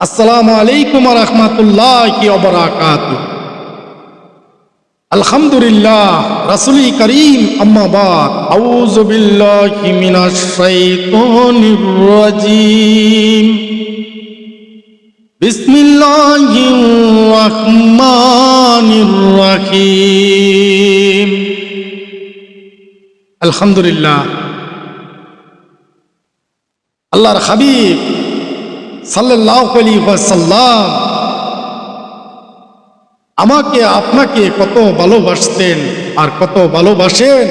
আসসালামু আলাইকুম রহমতুল্লাহ অবরাকাত আলহামদুলিল্লাহ রাসুলি করিম আম্মাবাদ আউযু বিল্লাহি মিনাশ শাইতানির রাজিম। বিসমিল্লাহির রহমানির রহিম। আলহামদুলিল্লাহ। আল্লাহর হাবিব সাল্লাহ আলী আমাকে, আপনাকে কত ভালোবাসতেন আর কত ভালোবাসেন?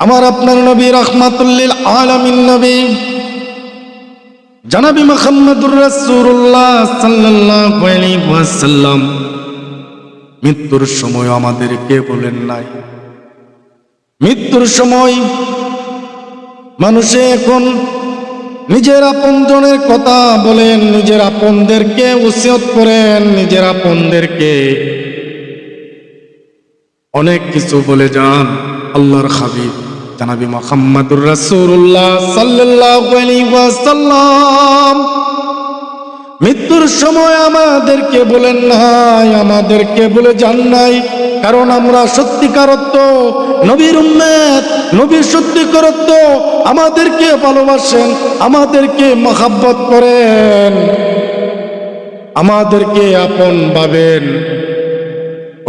আমার আপনার নবী রহমাতুল্লিল আলামিন নবী, জানাবি মোহাম্মদুর রাসূলুল্লাহ সাল্লাল্লাহু আলাইহি ওয়াসাল্লাম, মৃত্যুর সময় আমাদেরকে বলেন নাই। মৃত্যুর সময় মানুষে এখন নিজের আপনজনের কথা বলেন, নিজের আপনদেরকে উচিত করেন, নিজের আপনদেরকে অনেক কিছু বলে যান। আল্লাহর হাবিব, জানাবি মোহাম্মদুর রাসুল্লাহ সাল্লাহ মৃত্যুর সময় আমাদেরকে বলেন নাই, আমাদেরকে বলে যান নাই। কারণ আমরা সত্যিকারত্ব, নবীর উম্মেদ নবীর সত্যিকারত্ব আমাদেরকে ভালোবাসেন, আমাদেরকে মহাব্বত করেন, আমাদেরকে আপন ভাবেন।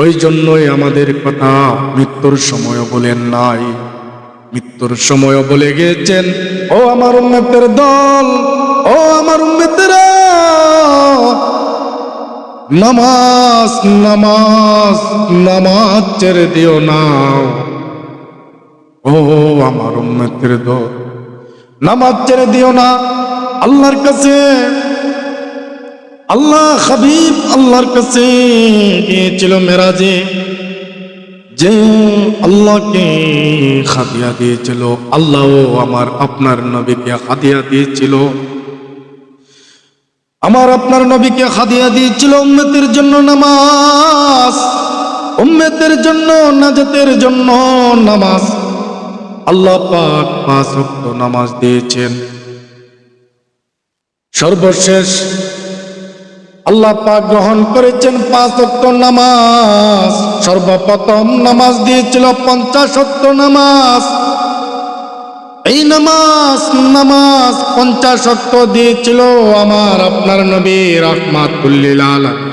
ওই জন্যই আমাদের কথা মৃত্যুর সময় বলেন নাই। মৃত্যুর সময় বলে গিয়েছেন ও আমার উম্মেতের দল ও আমার উম্মেতেরা, নামাজ নামাজ নামাজ ছেড়ে দিও না। ও আমার উম্মতের দল, নামাজ ছেড়ে দিও না। আল্লাহর কাছে, আল্লাহ হাবিব আল্লাহর কাছে গিয়েছিল মেরাজে, যে আল্লাহকে হাদিয়া দিয়েছিল। আল্লাহ আমার আপনার নবীকে হাদিয়া দিয়েছিল। আমার আপনার নবীকে হাদিয়া দিয়েছিল উম্মতের জন্য নামাজ। উম্মতের জন্য, নাজাতের জন্য নামাজ। আল্লাহ পাক পাঁচ ওয়াক্ত নামাজ দিয়েছেন। সর্বশেষ আল্লাহ পাক গ্রহণ করেছেন পাঁচ ওয়াক্ত নামাজ। সর্বপ্রথম নামাজ দিয়েছিল পঞ্চাশ নামাজ। এই নামাজ নামাজ পঞ্চাশ শক্ত দিয়েছিল আমার আপনার নবী আলামিন।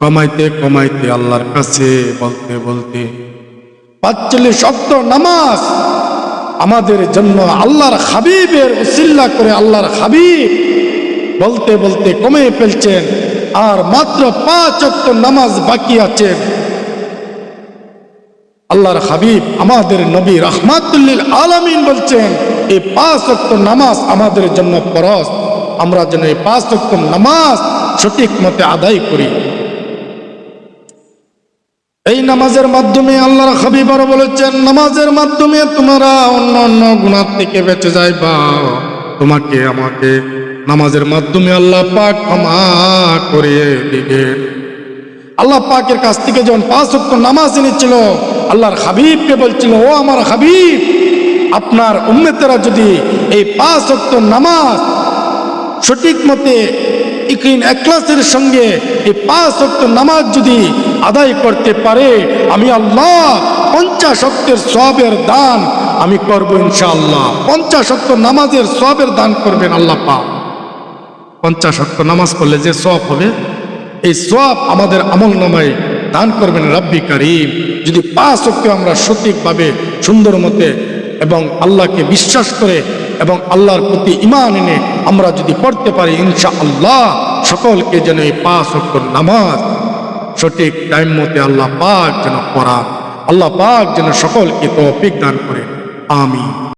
কমাইতে কমাইতে আল্লাহর কাছে বলতে বলতে পাঁচচল্লিশ শক্ত নামাজ আমাদের জন্য আল্লাহর হাবিবের উসিল্লা করে আল্লাহর হাবিব বলতে বলতে কমে ফেলছেন আর মাত্র পাঁচ অক্ত নামাজ বাকি আছেন আল্লাহর হাবিব আমাদের নবী রহমাতুল্লিল আলামিন বলছেন, এই পাঁচ অক্ত নামাজ আমাদের জন্য পরস আমরা যেন এই পাঁচ অক্ত নামাজ সঠিক মতে আদায় করি। এই নামাজের মাধ্যমে আল্লাহর হাবিব আরও বলেছেন, নামাজের মাধ্যমে তোমরা অন্য অন্য গুণার থেকে বেঁচে যাইবা। তোমাকে আমাকে নামাজের মাধ্যমে আল্লাহ পাক ক্ষমা করে দিবেন আল্লাহ পাকের কাছ থেকে যখন পাঁচ ওয়াক্ত নামাজ এনেছিল আল্লাহর হাবিবকে বলছিল, ও আমার হাবিব, আপনার উম্মেতেরা যদি এই পাঁচ ওয়াক্ত নামাজ সঠিক মতে একলাসের সঙ্গে এই পাঁচ ওয়াক্ত নামাজ যদি আদায় করতে পারে, আমি আল্লাহ পঞ্চাশ অক্টের সবের দান আমি করব ইনশাআল্লাহ। পঞ্চাশ অক্ট নামাজের সবের দান করবেন আল্লাহ পা পঞ্চাশ অক্ট নামাজ করলে যে সব হবে, এই সব আমাদের আমল নামায় দান করবেন রব্বি করিম। যদি পাঁচ অক্ট আমরা সঠিকভাবে, সুন্দর মতে এবং আল্লাহকে বিশ্বাস করে এবং আল্লাহর প্রতি ইমান এনে আমরা যদি পড়তে পারি ইনশা আল্লাহ সকলকে যেন এই পাঁচ অক্ট নামাজ সঠিক টাইম মতে আল্লাহ পাক যেন পড়া আল্লাহ পাক যেন সকলকে তৌফিক দান করে। আমি